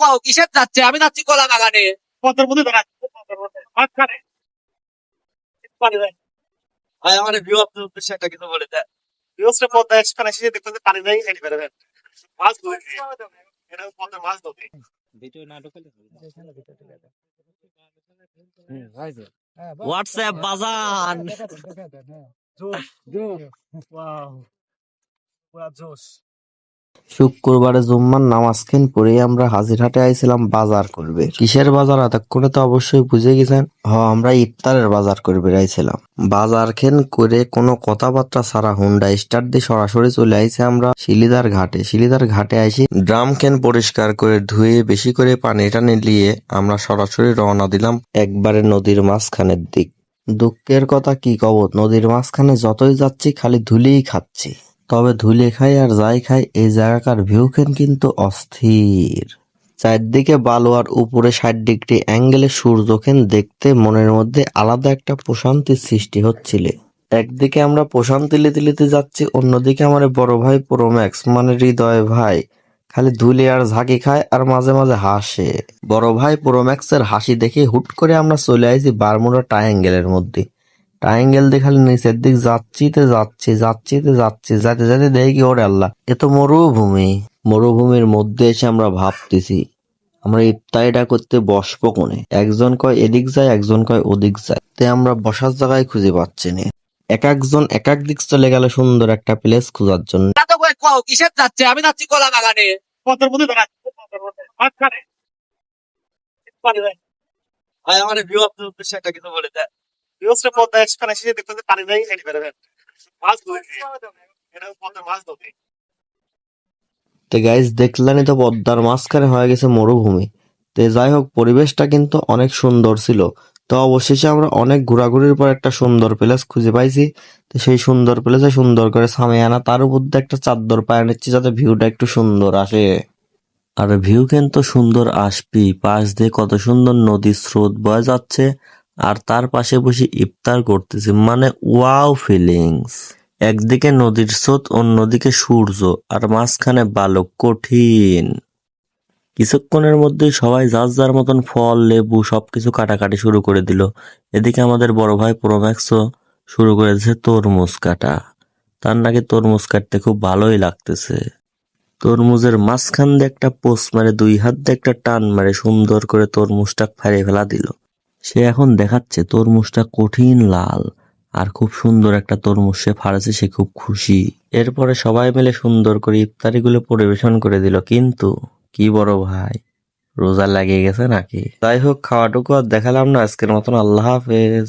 কও কিসের যাচ্ছে? আমি যাচ্ছি কলা বাগানে। পথের মধ্যে দাঁড়া মাঝখানে। পানি ভাই আমার ভিউ আপনার উদ্দেশ্যে একটা কিছু বলে দেয়। বিহসটা পথ একখানে এসে দেখতে পানি দেয় হেঁটে বেরোবেন মাছ ধরছি এটা পথে মাছ ধরতে হোয়াটসঅ্যাপ বাজান। শুক্রবারে জুম্মার নামাজ খেন পরে আমরা হাজিরহাটে আইছিলাম বাজার করবে। কিসের বাজার? এতক্ষণে তো অবশ্যই বুঝে গেছেন। হ, আমরা ইফতারের বাজার করবে আইছিলাম। বাজার খেন করে কোনো কথাবার্তা ছাড়া হুন্ডা স্টার্ট দিয়ে সরাসরি চলে আইছে আমরা শিলিদার ঘাটে। শিলিদার ঘাটে আইসি, ড্রাম খেন পরিষ্কার করে ধুয়ে বেশি করে পানি টানি নিয়ে আমরা সরাসরি রওনা দিলাম একবারে নদীর মাঝখানের দিক। দুঃখের কথা কি কব? নদীর মাঝখানে যতই যাচ্ছি খালি ধুলেই খাচ্ছি। তবে ধুলে খাই আর যাই খাই, এই জায়গাকার ভিউখান কিন্তু অস্থির। চারদিকে বালু আর উপরে ষাট ডিগ্রি অ্যাঙ্গেলে সূর্যখান দেখতে মনের মধ্যে আলাদা একটা প্রশান্তির সৃষ্টি হচ্ছিল। একদিকে আমরা প্রশান্তি লিতে লিতে যাচ্ছি, অন্যদিকে আমার বড় ভাই প্রোম্যাক্স মানে হৃদয় ভাই, খালি ধুলে আর ঝাঁকি খায় আর মাঝে মাঝে হাসে। বড় ভাই প্রোম্যাক্সের হাসি দেখে হুট করে আমরা চলে আইছি বারমুডা ট্রায়াঙ্গেলের মধ্যে। ট্রায়াঙ্গেল দেখালে নিচের দিক যাচ্ছিতে যাচ্ছি যাচ্ছিতে যাচ্ছি যাতে যাতে দেখি, ওরে আল্লাহ, এ তো মরুভূমি। মরুভূমির মধ্যে এসে আমরা ভাবতেছি, আমরা ইফতারিটা করতে বসবো কোনে? একজন কয় এদিক যায়, একজন কয় ওদিক যায়। তে আমরা বসার জায়গায় খুঁজে পাচ্ছি না। এক একজন এক এক দিক চলে গেল সুন্দর একটা প্লেস খোঁজার জন্য। তো কিসের যাচ্ছে? আমি যাচ্ছি কলা বাগানে। আমার ভিউ উদ্দেশ্যে একটা কিছু বলে দেয়। বিহসটা পথ একখানে এসে দেখতে যে পানি দেয় হেঁটে বেরোবেন মাছ ধরছি এটা পথে মাছ ধরতে তো গাইজ দেখলেনই তো পদ্মার মাঝখানে হয়ে গেছে মরুভূমি তো যাই হোক পরিবেশটা কিন্তু অনেক সুন্দর ছিল তো অবশেষে আমরা অনেক ঘোরাঘুরির পর একটা সুন্দর প্লেস খুঁজে পাইছি তো সেই সুন্দর প্লেসে সুন্দর করে সামে আনা, তার উপর দিয়ে একটা চাদর পায়ে নিচ্ছি যাতে ভিউটা একটু সুন্দর আসে। আর ভিউ কিন্তু সুন্দর আসবি পাশ দিয়ে কত সুন্দর নদীর স্রোত বয়ে যাচ্ছে। আর তার পাশে বসে ইফতার করতেছি মানে ওয়াও ফিলিংস। একদিকে নদীর স্রোত, অন্যদিকে সূর্য, আর মাঝখানে বালক কঠিন। কিছুক্ষণের মধ্যেই সবাই যার যার মতন ফল, লেবু সবকিছু কাটাকাটি শুরু করে দিল। এদিকে আমাদের বড় ভাই প্রোম্যাক্সও শুরু করে দিয়েছে তরমুজ কাটা। তার নাকি তরমুজ কাটতে খুব ভালোই লাগতেছে। তরমুজের মাঝখান দিয়ে একটা পোষ মারে, দুই হাত দিয়ে একটা টান মারে, সুন্দর করে তরমুজটা ফাড়ে ফেলা দিল। সে এখন দেখাচ্ছে তরমুজটা কঠিন লাল, আর খুব সুন্দর একটা তরমুজ সে ফাড়েছে, সে খুব খুশি। এরপরে সবাই মিলে সুন্দর করে ইফতারিগুলো পরিবেশন করে দিল। কিন্তু কি বড় ভাই, রোজা লাগিয়ে গেছে নাকি? যাই হোক, খাওয়াটুকু আর দেখালাম না। আজকের মতন আল্লাহ হাফেজ।